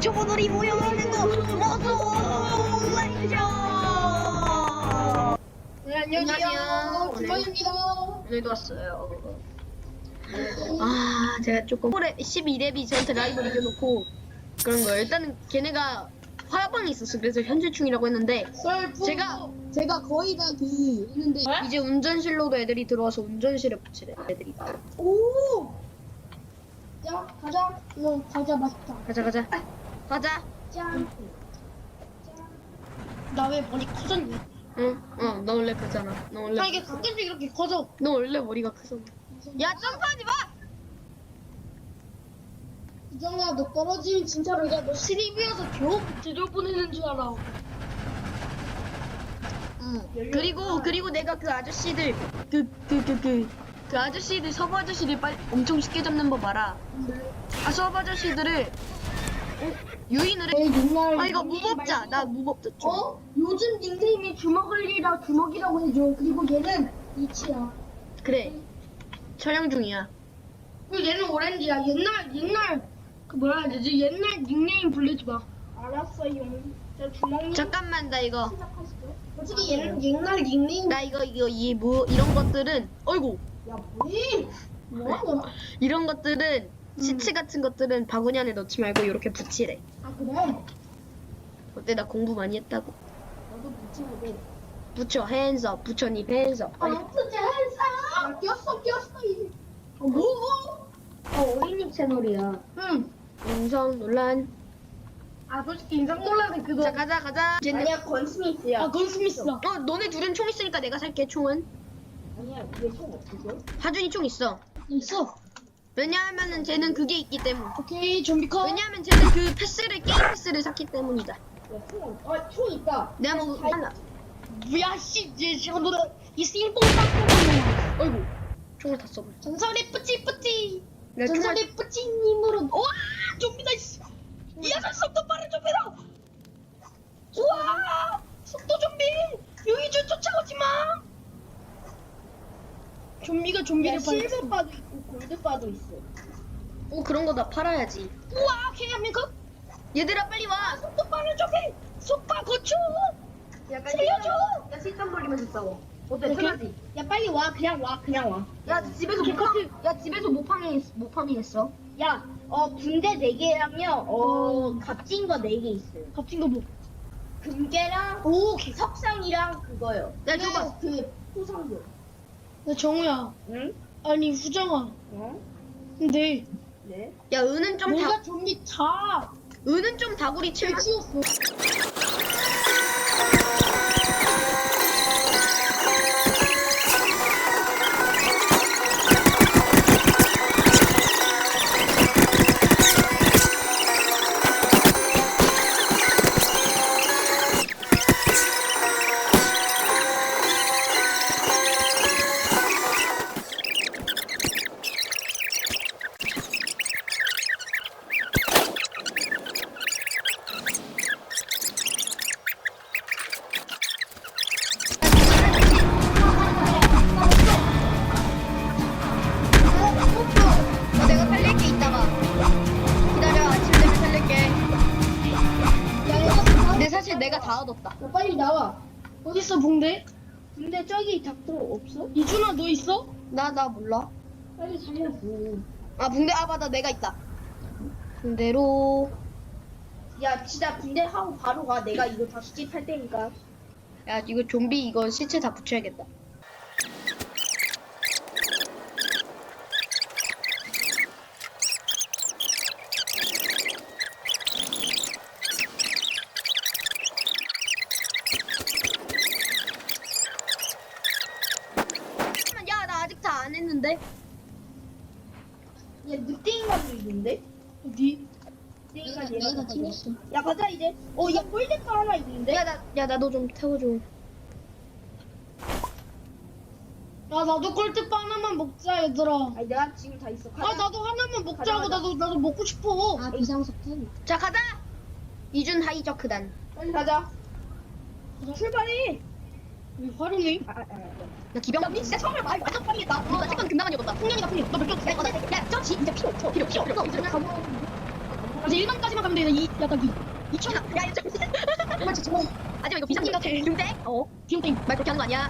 저분들이 모여있는 거 모두 레이저 네, 안녕하세요. 안녕하세요. 주머니입니다. 오늘도 왔어요 아 제가 조금 12렙이 저한테 라이벌 이겨놓고 그런 거예요 일단은 걔네가 화방이 있었어 그래서 현재충이라고 했는데 썰프. 제가- 제가 거의 다 그 했는데. 이제 운전실로도 애들이 들어와서 운전실에 붙이래 애들이 오. 야 가자. 너 과자 맛있다. 가자 가자 가자 짠. 나왜 머리 커졌니? 응 어 너 원래 크잖아 너 원래 아 이게 가끔씩 이렇게 커져. 너 원래 머리가 크잖아 야 점프하지 마 이정아 너 떨어지면 진짜로 이제 너 시립이어서 겨우 제대로 보내는 줄 알아. 응. 그리고 그리고 내가 그 아저씨들 그 그 그 그 그 아저씨들 서브 아저씨들 빨리 엄청 쉽게 잡는 법 알아. 아 서브 아저씨들을 어? 유인을 해. 내 옛날. 아 이거 무법자. 나 무법자 좀. 어? 요즘 닉네임이 주먹을리라 주먹이라고 해줘. 그리고 얘는 이치야. 그래 촬영 중이야. 그리고 얘는 오렌지야. 옛날 옛날 그 뭐라 해야 되지? 옛날 닉네임 불리지 마. 알았어요. 저 주먹. 잠깐만 나 이거 솔직히 얘는 옛날 닉네임. 나 이거 이거 이 뭐 이런 것들은 어이구 야 뭐해? 뭐하냐? 이런 것들은 음. 시체 같은 것들은 바구니 안에 넣지 말고 이렇게 붙이래. 아 그래? 어때 나 공부 많이 했다고. 나도 붙이면 돼. 붙여 핸즈업 붙여니 핸즈업. 아 진짜 했어. 야 꼈어 꼈어 이제. 어 뭐? 어 어린이 채널이야. 응. 인성 논란. 아 솔직히 인상 놀라는 그거. 자 가자 가자. 쟤네- 아니야 건스미스야. 아 건스미스다. 어 너네 둘은 총 있으니까 내가 살게 총은. 아니야 왜총 없어? 하준이 총 있어. 있어. 왜냐하면은 쟤는 그게 있기 때문. 오케이 좀비 컷. 왜냐하면 쟤는 그 패스를 게임 패스를 샀기 때문이다. 아총 있다. 내가 뭐 하나. 뭐야 씨 이제 저도 이 싱뽕 빡 어이구 총을 다 써버려. 전설의 뿌찌 뿌찌 내가 총알 전설의 뿌찌님으로 와 좀비다 씨. 이 녀석 속도 빠른 좀비다 우와 속도 좀비 여기 저 쫓아오지 마 좀비가 좀비를 빨리 실버 바도 있고 골드 바도 있어 어 그런 거다 팔아야지. 우와 쾌감민컵 얘들아 빨리 와. 속도 빠른 좀비 속바 고추 살려줘 야 실탄 벌리면서 싸워. 어때 오케이. 편하지? 야 빨리 와 그냥 와 그냥 와 야 집에서 못 개커피. 파. 야 집에서 못 파밍 못 파밍했어. 야, 어, 군대 4개랑요, 어, 값진 거 4개 있어요. 값진 거 뭐? 금괴랑, 오, 석상이랑 그거요. 야, 줘봐. 그, 포상도. 야 정우야 응? 아니 후정아 어? 근데 네? 야 은은 좀 다. 내가 좀비 다 은은 좀 다구리 칠. 해치웠어 어, 나 나 몰라. 빨리 살려줘. 아 붕대 아 맞아 내가 있다. 붕대로. 야, 진짜 군대 하고 바로 가. 내가 이거 다 수집할 테니까. 야 이거 좀비 이거 시체 다 붙여야겠다. 야 나 아직 다 안 했는데. 야, 늑대인간도 있는데? 어디? 늑대인간 다 찍었어 야, 가자, 이제. 어, 야, 꿀대파 하나 있는데? 야 나 야 나도 좀 태워줘. 야 나도 꼴뚜빠 하나만 먹자 얘들아 아니, 내가 지금 다 있어. 아 나도 하나만 먹자고 가자, 가자. 나도 나도 먹고 싶어 아, 비상석탄. 자 가자. 이준 하이저크단. 빨리 가자. 출발해. 왜 화룡이? 나 기병 언니 진짜 처음에 말 완전 빠르겠다. 나 잠깐 금방 많이 얻었다. 풍년이가 풍년. 너몇 개? 야, 너 야, 저 지, 진짜 필요 없어. 필요 필요 없어. 이제 가보. 이제 1만까지만 가면 돼. 이 약간 이 2천. 야 이거 좀 맞지 저 아니야 이거 비상금 같아 흉대 어 기용땡. 말 그렇게 하는 거 아니야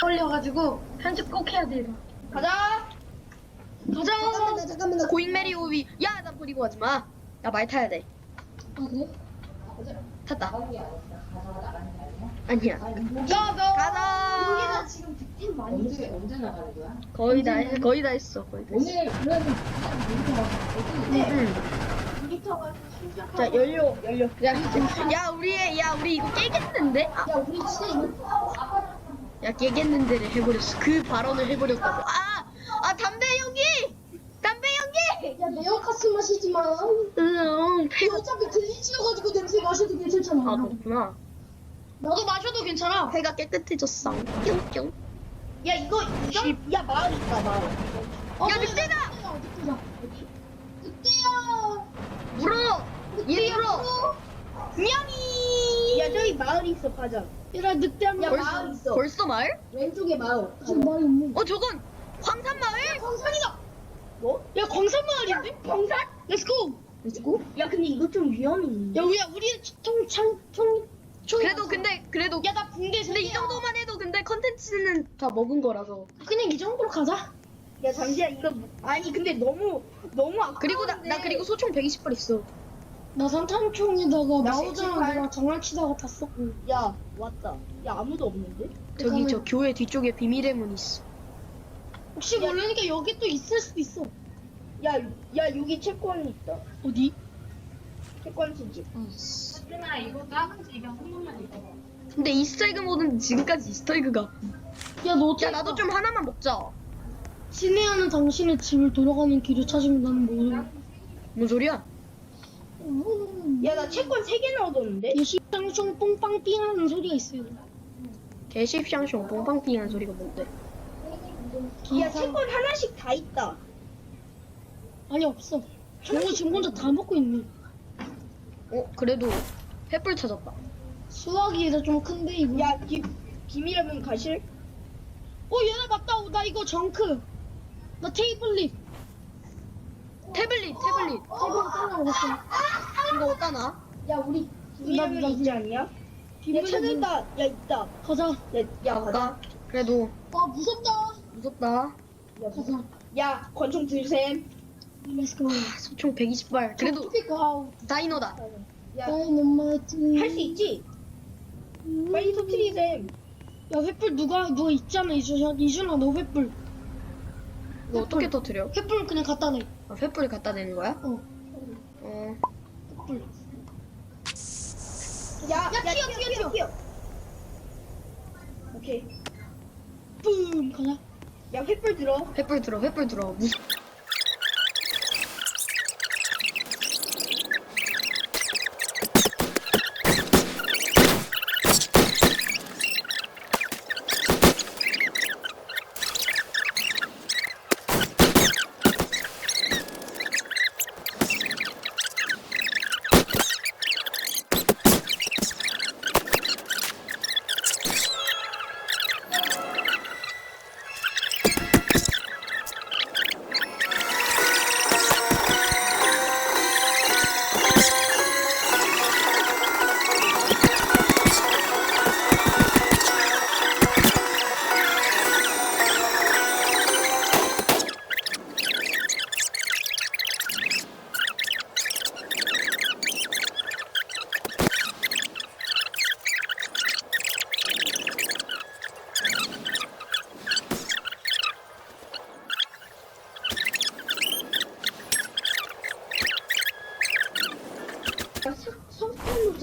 걸려가지고 편집 꼭 해야 돼 이거 가자. 가자. 잠깐만, 잠깐만. 나 고잉 메리 오비 야 나 버리고 가지 마야 말 타야 돼 아 그래? 탔다 아니야 가자. 가자 지금 득템 많이 언제 언제 나가는 거야? 거의 다 해- 거의 다 했어 거의 다 했어 오늘 그래도 응. 리터가 충전. 자 연료 연료 야, 야 우리 야 우리 이거 깨겠는데 아, 야, 우리 진짜 이거 야 깨겠는데를 해버렸어 그 발언을 해버렸다고 아 아 담배 연기 담배 연기 야 네오카스 마시지 마. 응 폐가 어차피 들리지어가지고 냄새 마셔도 괜찮잖아. 아 그렇구나 나도 마셔도 괜찮아. 폐가 깨끗해졌어 뿅뿅 야, 이거 이건 야, 마을 있다, 마을. 어, 야 늑대다 늑대다. 늑대야. 물어 얘 물어 명이. 야, 저기 마을 있어, 가자. 얘들아 늑대 한 야, 명. 마을 있어. 벌써 마을? 왼쪽에 마을. 지금 말이 없네. 어 저건 황산 마을? 광산이다. 뭐? 야 광산 마을인데? 광산? 렛츠고. 렛츠고? 야, 근데 이거 좀 위험해. 야 우리야 우리 총창총 총. 그래도 근데 그래도 야나 붕대 근데 이 정도만 해도 근데 컨텐츠는 다 먹은 거라서 그냥 이 정도로 가자. 야, 잠시만, 이거. 뭐- 아니, 근데 너무, 너무 아까. 그리고 나, 나 그리고 소총 120발 있어 나 산탄총에다가 나 마오장 섹시팔. 내가 장난치다가 탔었고. 야, 왔다. 야, 아무도 없는데? 저기 저 교회 뒤쪽에 비밀의 문 있어 혹시 야. 모르니까 여기 또 있을 수도 있어. 야, 야, 여기 채권 있다. 어디? 채권 수집. 수빈아 이거 작은 지 이거 한 번만 입어봐. 근데 이스터에그 모드는 지금까지 이스터에그가 야 너 어떻게? 야 나도 좀 하나만 먹자 친애하는 당신의 집을 돌아가는 길을 찾으면 나는 모르. 뭔 소리야? 야, 나 채권 3개나 얻었는데? 예시장총 뽕빵삥 하는 소리가 있어요. 개십샹숑 뽕빵띵한 소리가 뭔데 야, 채권 하나씩 다 있다. 아니 없어. 정우 지금 혼자 다 먹고 있네. 어 그래도 횃불 찾았다 수화기에다 좀 큰데 이거. 야, 김, 김이라면 가실? 어 얘네 맞다. 나 이거 정크. 나 테이블릿. 태블릿 태블릿 테이블릿 하나 먹었어. 이거 어디다 놔? 야, 우리 나- 있지 않냐? 야, 찾았다. 야, 있다. 가자. 야, 야, 가자. 그래도 아 무섭다. 무섭다 야, 가자. 야, 권총 들셈. 소총 120발 그래도 피크 아웃. 다이노다 야, 다이너마이트. 할수 있지? 빨리 터트리셈. 야 횃불 누가 누가 있잖아 이준아 이준아 너 횃불. 이거 어떻게 터트려? 횃불 그냥 갖다 내. 아, 횃불을 갖다 대는 거야? 어. 어 횃불. 야, 야, 튀어, 튀어, 튀어. 오케이. 뿜 가자. 야, 횃불 들어. 횃불 들어 횃불 들어 무슨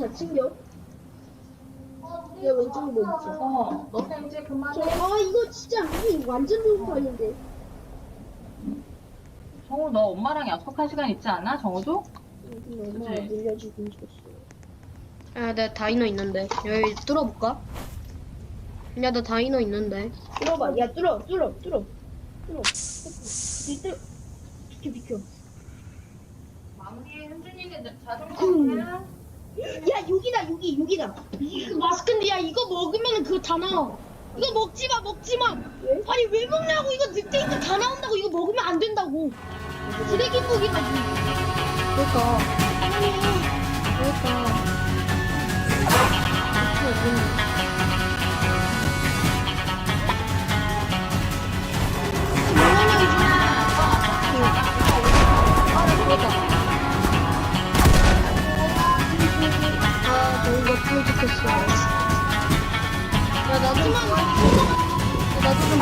잘 챙겨. 내 왼쪽에 뭐 있지? 어, 너네 이제 그만해. 아 이거 진짜 우리 완전 좋은 파일인데. 정우 너 엄마랑 약속한 시간 있지 않아? 정우도? 엄마가 그치? 밀려주고 있었어. 야, 내 다이너 있는데. 여기 뚫어볼까? 야, 나 다이너 있는데. 뚫어봐. 야 뚫어 뚫어 뚫어 뚫어. 뚫어. 비켜 비켜. 마무리 현준이는 자전거 음. 타야? 야 여기다 여기 여기다. 이 마스크인데, 야, 이거 먹으면 그거 다 나와. 이거 먹지 마, 먹지 마. 왜? 아니, 왜 먹냐고. 이거 늑대인데 다 나온다고. 이거 먹으면 안 된다고. 쓰레기 먹이라고. 그러니까. 그러니까. 아, 나 지금